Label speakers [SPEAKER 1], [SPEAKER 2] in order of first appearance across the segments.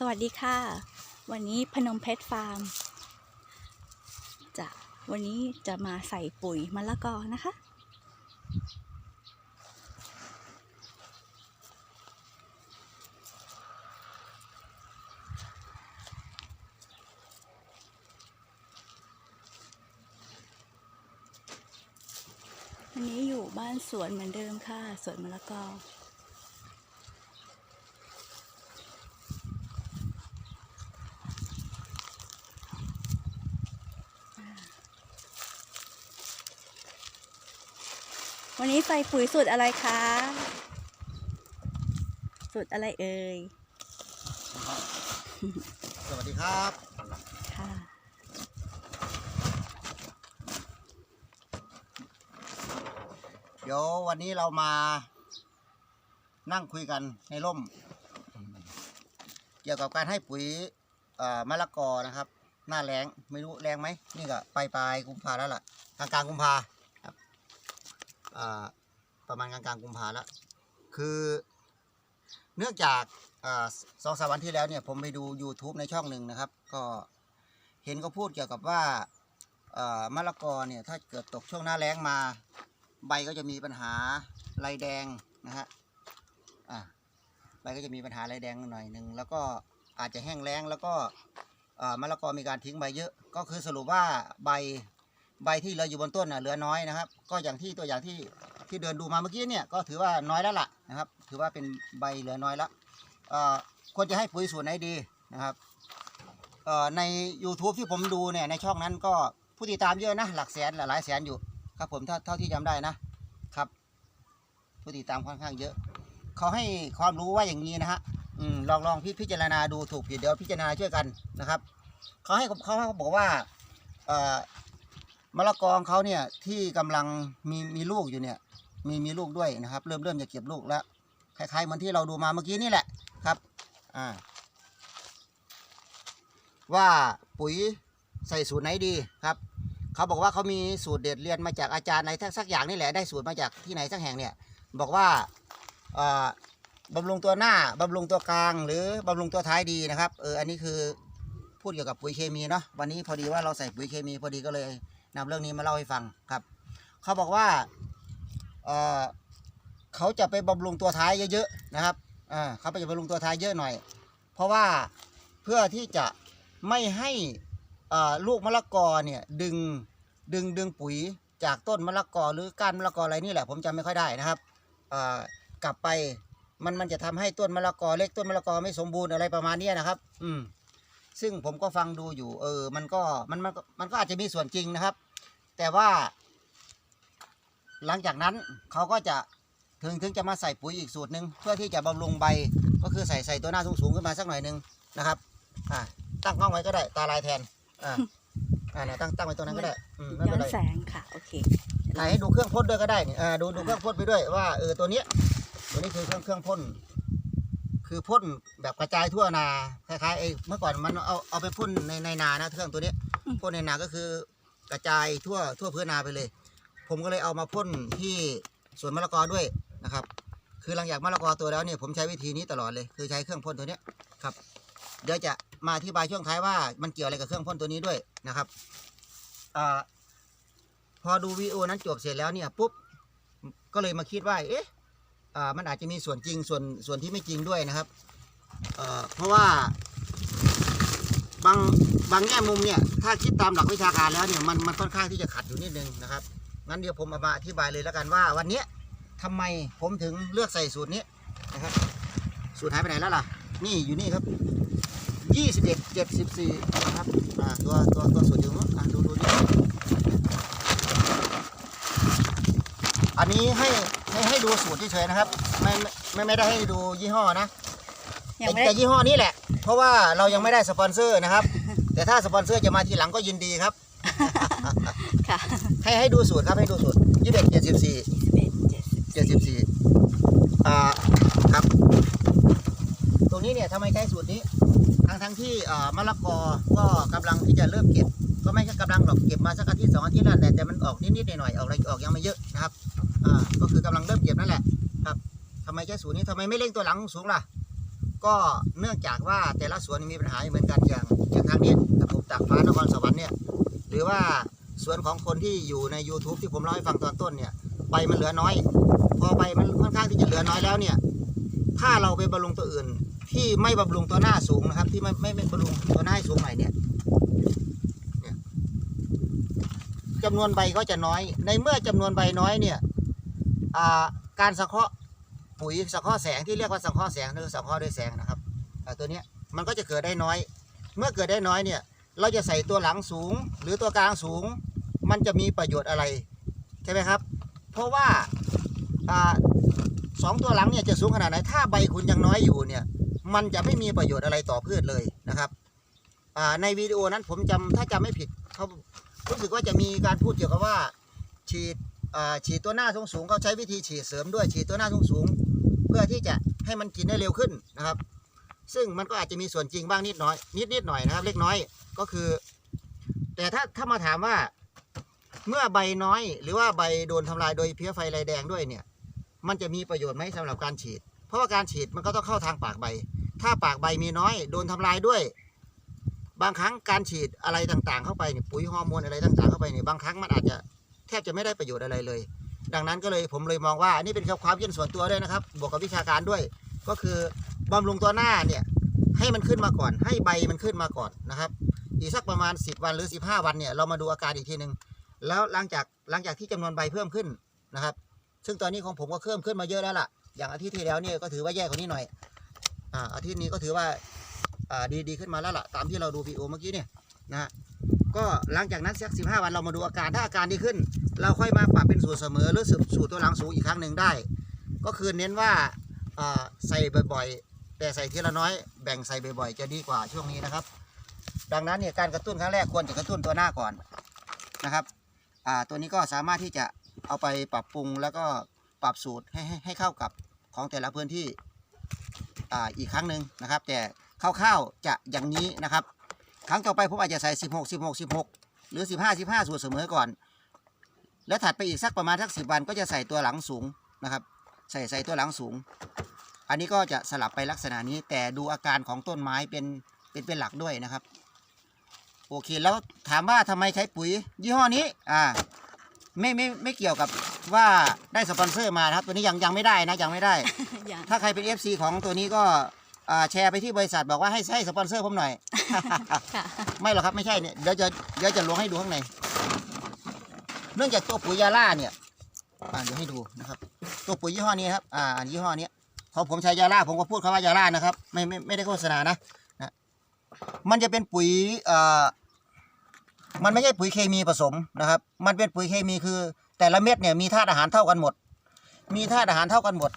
[SPEAKER 1] สวัสดีค่ะ วันนี้พนมเพชรฟาร์มจะวันนี้จะมาใส่ปุ๋ยมะละกอนะคะ วันนี้อยู่บ้านสวนเหมือนเดิมค่ะ สวนมะละกอ วันนี้ใส่ปุ๋ยสูตรอะไรคะ สูตรอะไรเอ่ย
[SPEAKER 2] สวัสดีครับ
[SPEAKER 1] ค่ะ
[SPEAKER 2] เดี๋ยววันนี้เรามา นั่งคุยกันในร่ม เกี่ยวกับการให้ปุ๋ยเอ่อมะละกอนะครับ หน้าแรงไม่รู้แรงไหม นี่ก็ปลายปลายๆกุมภาแล้วล่ะกลางกลางๆกุมภาครับอ่า ประมาณกลางกลางกุมภาแล้วคือเนื่องจากสองสามวันที่แล้วเนี่ยผมไปดู YouTube ในช่องหนึ่งนะครับ ก็เห็นเขาพูดเกี่ยวกับว่ามะละกอเนี่ยถ้าเกิดตกช่วงหน้าแล้งมา ใบก็จะมีปัญหาลายแดงนะฮะใบก็จะมีปัญหาลายแดงหน่อยหนึ่งแล้วก็อาจจะแห้งแล้งแล้วก็มะละกอมีการทิ้งใบเยอะ ก็คือสรุปว่าใบ ใบที่เหลืออยู่บนต้นน่ะเหลือน้อยนะครับ ก็อย่างที่ตัวอย่างที่ที่เดินดูมาเมื่อกี้เนี่ยก็ถือว่าน้อยแล้วล่ะนะครับ ถือว่าเป็นใบเหลือน้อยแล้วเอ่อควรจะให้ปุ๋ยส่วนไหนดีนะครับเอ่อใน YouTube ที่ผมดูเนี่ยในช่องนั้นก็ผู้ติดตามเยอะนะหลักแสนหลายแสนอยู่ครับผมเท่าที่จำได้นะครับ ผู้ติดตามค่อนข้างเยอะเขาให้ความรู้ว่าอย่างนี้นะฮะอืมลองลองพิพิจารณาดูถูกผิดเดี๋ยวพิจารณาช่วยกันนะครับเขาให้เขาบอกว่าเอ่อ มะละกอของเขาเนี่ยที่กำลังมีมีลูกอยู่เนี่ยมีมีลูกด้วยนะครับ เริ่มเริ่มจะเก็บลูกแล้วคล้ายๆเหมือนที่เราดูมาเมื่อกี้นี่แหละครับอ่าว่าปุ๋ยใส่สูตรไหนดีครับเขาบอกว่าเขามีสูตรเด็ดเรียนมาจากอาจารย์ไหนสักอย่างนี่แหละได้สูตรมาจากที่ไหนสักแห่งเนี่ยบอกว่าอ่อบำรุงตัวหน้าบำรุงตัวกลางหรือบำรุงตัวท้ายดีนะครับเอออันนี้คือพูดเกี่ยวกับปุ๋ยเคมีเนาะวันนี้พอดีว่าเราใส่ปุ๋ยเคมีพอดีก็เลย นำเรื่องนี้มาเล่าให้ฟังครับ เขาบอกว่าเเขาจะไปบำรุงตัวท้ายเยอะๆนะครับเขาไปจะบำรุงตัวท้ายเยอะหน่อย เพราะว่าเพื่อที่จะไม่ให้ลูกมะละกอเนี่ยดึงดึงดึงปุ๋ยจากต้นมะละกอหรือก้านมะละกออะไรนี่แหละ ผมจำไม่ค่อยได้นะครับกลับไปมันมันจะทำให้ต้นมะละกอเล็กต้นมะละกอไม่สมบูรณ์อะไรประมาณนี้นะครับ อืม ซึ่งผมก็ฟังดูอยู่ เออ มันก็มันมันก็มันก็อาจจะมีส่วนจริงนะครับ แต่ว่า หลังจากนั้นเขาก็จะถึงถึงจะมาใส่ปุ๋ยอีกสูตรหนึ่งเพื่อที่จะบำรุงใบก็คือใส่ใส่ตัวหน้าสูงๆขึ้นมาสักหน่อยหนึ่งนะครับ อ่าตั้งกล้องไว้ก็ได้ ตาลายแทน อ่าอ่าเนี่ยตั้งตั้งไว้ตรงนั้นก็ได้อืมไม่
[SPEAKER 1] ย้อ
[SPEAKER 2] เป็น
[SPEAKER 1] น
[SPEAKER 2] ไร
[SPEAKER 1] แสงค่ะ โอเค
[SPEAKER 2] ถ่ายให้ดูเครื่องพ่นด้วยก็ได้นี่อ่าดูดูเครื่องพ่นไปด้วยว่าเออตัวเนี้ยตัวนี้คือเครื่องเครื่องพ่น คือพ่นแบบกระจายทั่วนาคล้ายๆไอ้เมื่อก่อนมันเอาเอาไปพ่นในในนานะเครื่องตัวเนี้ย
[SPEAKER 1] อืม
[SPEAKER 2] พ่นในนาก็คือกระจายทั่วทั่วพื้นนาไปเลย ผมก็เลยเอามาพ่นที่สวนมะละกอด้วยนะครับ คือหลังจากมะละกอตัวแล้วเนี่ยผมใช้วิธีนี้ตลอดเลย คือใช้เครื่องพ่นตัวเนี้ยครับ เดี๋ยวจะมาอธิบายช่วงท้ายว่ามันเกี่ยวอะไรกับเครื่องพ่นตัวนี้ด้วยนะครับอ่าพอดูวีดีโอนั้นจบเสร็จแล้วเนี่ยปุ๊บก็เลยมาคิดว่าเอ๊ะ อ่ามันอาจจะมีส่วนจริงส่วนส่วนที่ไม่จริงด้วยนะครับเอ่อเพราะว่าบางบางแง่มุมเนี่ยถ้าคิดตามหลักวิชาการแล้วเนี่ยมันมันค่อนข้างที่จะขัดอยู่นิดนึงนะครับงั้นเดี๋ยวผมเอามาอธิบายเลยแล้วกันว่า วันนี้ยทำไมผมถึงเลือกใส่สูตรนี้นะครับสูตรหายไปไหนแล้วล่ะ นี่อยู่นี่ครับยี่สิบเอ็ดเจ็ดสิบสี่นะครับอ่าตัวตัวตัวสูตรอยู่นู้นอ่าดูดูนี่อันนี้ให้ ให้ให้ดูสูตรเฉยๆนะครับ ไม่ไม่ไม่ได้ให้ดูยี่ห้อนะ
[SPEAKER 1] ยังไม่
[SPEAKER 2] แต่
[SPEAKER 1] ได้
[SPEAKER 2] ยี่ห้อนี้แหละ เพราะว่าเรายังไม่ได้สปอนเซอร์นะครับ แต่ถ้าสปอนเซอร์จะมาทีหลังก็ยินดีครับ
[SPEAKER 1] ค่ะ
[SPEAKER 2] ให้ให้ดูสูตรครับให้ดูสูตรยี่สิบเอ็ดเจ็ดสิบสี่
[SPEAKER 1] 11
[SPEAKER 2] เจ็ดสิบสี่อ่าครับ ตรงนี้เนี่ยทำไมใช้สูตรนี้ทั้งทั้งที่อ่ามะละกอก็กำลังที่จะเริ่มเก็บ ก็ไม่ใช่กำลังหรอกเก็บมาสักอาทิตย์สองอาทิตย์แล้วแต่แต่มันออกนิดๆหน่อยๆออกอะไรออกยังไม่เยอะนะครับ อ่าก็คือกำลังเริ่มเก็บนั่นแหละครับทำไมใช้สูตรนี้ทำไมไม่เร่งตัวหลังสูงล่ะ ก็เนื่องจากว่าแต่ละสวนมีปัญหาเหมือนกันอย่างอย่างทางนี้ถ้าผมตากฟ้านครสวรรค์เนี่ยหรือว่าสวนของคนที่อยู่ใน YouTube ที่ผมเล่าให้ฟังตอนต้นเนี่ยใบมันเหลือน้อย พอใบมันค่อนข้างที่จะเหลือน้อยแล้วเนี่ยถ้าเราไปบำรุงตัวอื่น ที่ไม่บำรุงตัวหน้าสูงนะครับ ที่ไม่ไม่ไม่บำรุงตัวหน้าสูงหน่อยเนี่ยเนี่ยจำนวนใบก็จะน้อย ในเมื่อจำนวนใบน้อยเนี่ย การสังเคราะห์ปุ๋ยสังเคราะห์แสงที่เรียกว่าสังเคราะห์แสงหรือสังเคราะห์ด้วยแสงนะครับตัวนี้มันก็จะเกิดได้น้อย เมื่อเกิดได้น้อยเนี่ยเราจะใส่ตัวหลังสูง หรือตัวกลางสูง มันจะมีประโยชน์อะไรใช่ไหมครับ เพราะว่าอสองตัวหลังเนี่ยจะสูงขนาดไหนถ้าใบคุณยังน้อยอยู่เนี่ยมันจะไม่มีประโยชน์อะไรต่อพืชเลยนะครับในวิดีโอนั้นผมจำถ้าจำไม่ผิดเขารู้สึกว่าจะมีการพูดเกี่ยวกับว่าฉีด ฉีดตัวหน้าสูงสูงเขาใช้วิธีฉีดเสริมด้วยฉีดตัวหน้าสูงสูงเพื่อที่จะให้มันกินได้เร็วขึ้นนะครับ ซึ่งมันก็อาจจะมีส่วนจริงบ้างนิดน้อย นิดนิดหน่อยนะครับ เล็กน้อยก็คือ แต่ถ้าถ้ามาถามว่าเมื่อใบน้อยหรือว่าใบโดนทำลายโดยเพี้ยไฟลายแดงด้วยเนี่ย มันจะมีประโยชน์ไหมสำหรับการฉีด เพราะว่าการฉีดมันก็ต้องเข้าทางปากใบ ถ้าปากใบมีน้อย โดนทำลายด้วย บางครั้งการฉีดอะไรต่างๆ เข้าไปเนี่ยปุ๋ยฮอร์โมนอะไรต่างๆ เข้าไปเนี่ยบางครั้งมันอาจจะ แทบจะไม่ได้ประโยชน์อะไรเลย ดังนั้นก็เลยผมเลยมองว่าอันนี้เป็นความคิดเห็นส่วนตัวด้วยนะครับ บวกกับวิชาการด้วย ก็คือบำรุงตัวหน้าเนี่ยให้มันขึ้นมาก่อน ให้ใบมันขึ้นมาก่อนนะครับอีกสักประมาณ 10 วันหรือ 15 วันเนี่ยเรามาดูอาการอีกทีหนึ่งแล้วหลังจากหลังจากที่จำนวนใบเพิ่มขึ้นนะครับ ซึ่งตอนนี้ของผมก็เพิ่มขึ้นมาเยอะแล้วล่ะ อย่างอาทิตย์ที่แล้วเนี่ยก็ถือว่าแย่กว่านี้หน่อยอ่าอาทิตย์นี้ก็ถือว่าอ่าดีดีขึ้นมาแล้วล่ะ ตามที่เราดูวีโอเมื่อกี้เนี่ยนะฮะ ก็หลังจากนั้นสักสิบห้าวันเรามาดูอาการถ้าอาการดีขึ้น เราค่อยมาปรับเป็นสูตรเสมอหรือสูตรตัวหลังสูงอีกครั้งหนึ่งได้ ก็คือเน้นว่าใส่บ่อยๆ แต่ใส่ทีละน้อยแบ่งใส่บ่อยๆ จะดีกว่าช่วงนี้นะครับ ดังนั้นเนี่ยการกระตุ้นครั้งแรกควรจะกระตุ้นตัวหน้าก่อนนะครับตัวนี้ก็สามารถที่จะเอาไปปรับปรุงแล้วก็ปรับสูตรให้ให้ให้เข้ากับของแต่ละพื้นที่ออีกครั้งหนึ่งนะครับ แต่คร่าวๆจะอย่างนี้นะครับ ครั้งต่อไปผมอาจจะใส่16 16 16หรือ15 15สูตรเสมอก่อน แล้วถัดไปอีกสักประมาณสักสิวันก็จะใส่ตัวหลังสูงนะครับ ใส่ใส่ตัวหลังสูง อันนี้ก็จะสลับไปลักษณะนี้ แต่ดูอาการของต้นไม้เป็นเป็นเป็นหลักด้วยนะครับ โอเคแล้วถามว่าทำไมใช้ปุ๋ย ยี่ห้อนี้อ่าไม่ไม่ไม่เกี่ยวกับว่าได้สปอนเซอร์มานะครับ ตัวนี้ยังยังไม่ได้นะยังไม่ได้
[SPEAKER 1] อย่าง
[SPEAKER 2] ถ้าใครเป็น FC ของตัวนี้ก็ อ่าแชร์ไปที่บริษัทบอกว่าให้ให้สปอนเซอร์ผมหน่อย
[SPEAKER 1] ค่ะ
[SPEAKER 2] ไม่หรอกครับไม่ใช่เนี่ยเดี๋ยวจะเดี๋ยวจะลวงให้ดูข้างใน เนื่องจากตัวปุ๋ยยาล่าเนี่ยอ่าเดี๋ยวให้ดูนะครับ ตัวปุ๋ยยี่ห้อนี้ครับอ่าอันยี่ห้อนี้ของผมใช้ยาล่าผมก็พูดคำว่ายาล่านะครับ ไม่ไม่ไม่ได้โฆษณานะนะมันจะเป็นปุ๋ยเอ่อมันไม่ใช่ปุ๋ยเคมีผสมนะครับ มันเป็นปุ๋ยเคมีคือ แต่ละเม็ดเนี่ยมีธาตุอาหารเท่ากันหมด มีธาตุอาหารเท่ากันหมด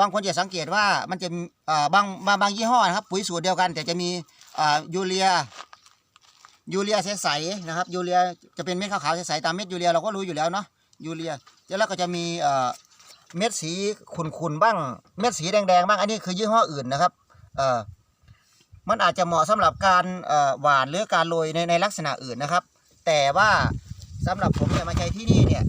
[SPEAKER 2] บางคนจะสังเกตว่ามันจะมีอ่าบางบางบางยี่ห้อนะครับ ปุ๋ยสูตรเดียวกัน แต่จะมีอ่ายูเรียยูเรียใสๆนะครับยูเรียจะเป็นเม็ดขาวๆใสๆตามเม็ดยูเรียเราก็รู้อยู่แล้วเนาะยูเรียแล้วก็จะมีเอ่อเม็ดสีขุ่นๆบ้างเม็ดสีแดงๆบ้างอันนี้คือยี่ห้ออื่นนะครับเอ่อมันอาจจะเหมาะสำหรับการเอ่อหวานหรือการโรยในในลักษณะอื่นนะครับ แต่ว่าสำหรับผมเนี่ยมาใช้ที่นี่เนี่ย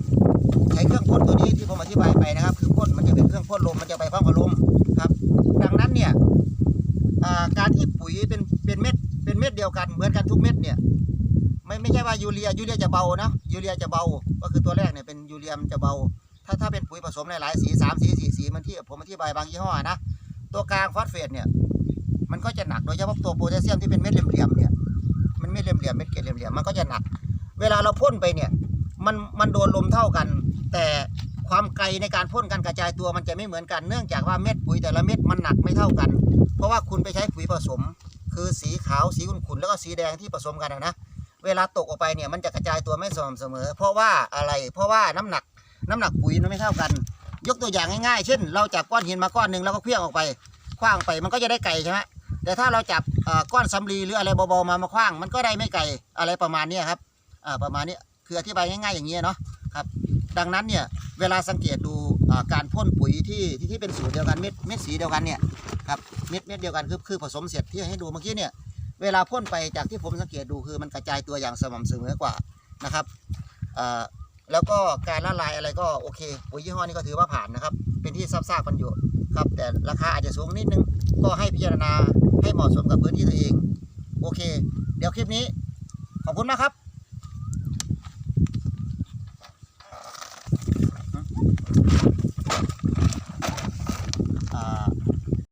[SPEAKER 2] ใช้เครื่องพ่นตัวนี้ที่ผมอธิบายไปนะครับ คือพ่นมันจะเป็นเครื่องพ่นลมมันจะไปพร้อมกับลมครับ ดังนั้นเนี่ยการที่ปุ๋ยเป็นเป็นเม็ดเป็นเม็ดเดียวกันเหมือนกันทุกเม็ดเนี่ยไม่ไม่ใช่ว่ายูเรียยูเรียจะเบานะยูเรียจะเบา ก็คือตัวแรกเนี่ยเป็นยูเรียมจะเบา ถ้าถ้าเป็นปุ๋ยผสมหลายๆสีสามสีสี่สีมันที่ผมอธิบายบางยี่ห้อนะตัวกลางฟอสเฟตเนี่ยมันก็จะหนักโดยเฉพาะตัวโพแทสเซียมที่เป็นเม็ดเหลี่ยมๆเนี่ยมันเม็ดเหลี่ยมๆเม็ดเกล็ดเหลี่ยมๆมันก็จะหนัก เวลาเราพ่นไปเนี่ย มันมันโดนลมเท่ากัน แต่ความไกลในการพ่นการกระจายตัวมันจะไม่เหมือนกันเนื่องจากว่าเม็ดปุ๋ยแต่ละเม็ดมันหนักไม่เท่ากัน เพราะว่าคุณไปใช้ปุ๋ยผสม คือสีขาวสีขุ่นๆแล้วก็สีแดงที่ผสมกันนะนะเวลาตกออกไปเนี่ยมันจะกระจายตัวไม่สม่ำเสมอ เพราะว่าอะไรเพราะว่าน้ำหนักน้ำหนักปุ๋ยมันไม่เท่ากัน ยกตัวอย่างง่ายๆ เช่น เราจับก้อนหินมาก้อนหนึ่งแล้วก็เคลื่องออกไปคว้างไปมันก็จะได้ไกลใช่ไหมแต่ถ้าเราจับก้อนสำลีหรืออะไรเบาๆมามาคว้าง มันก็ได้ไม่ไกลอะไรประมาณนี้ครับประมาณนี้ คืออธิบายง่ายๆอย่างนี้เนาะครับดังนั้นเนี่ยเวลาสังเกตดูการพ่นปุ๋ยที่ที่ที่เป็นสูตรเดียวกันเม็ดเม็ดสีเดียวกันเนี่ยครับเม็ดเม็ดเดียวกันคือคือผสมเสร็จที่ให้ดูเมื่อกี้เนี่ยเวลาพ่นไปจากที่ผมสังเกตดูคือมันกระจายตัวอย่างสม่ำเสมอกว่านะครับแล้วก็การละลายอะไรก็โอเคปุ๋ยยี่ห้อนี้ก็ถือว่าผ่านนะครับ เป็นที่ทราบทราบกันอยู่ครับ แต่ราคาอาจจะสูงนิดนึงก็ให้พิจารณาให้เหมาะสมกับพื้นที่ตัวเอง โอเค เดี๋ยวคลิปนี้ ขอบคุณมากครับ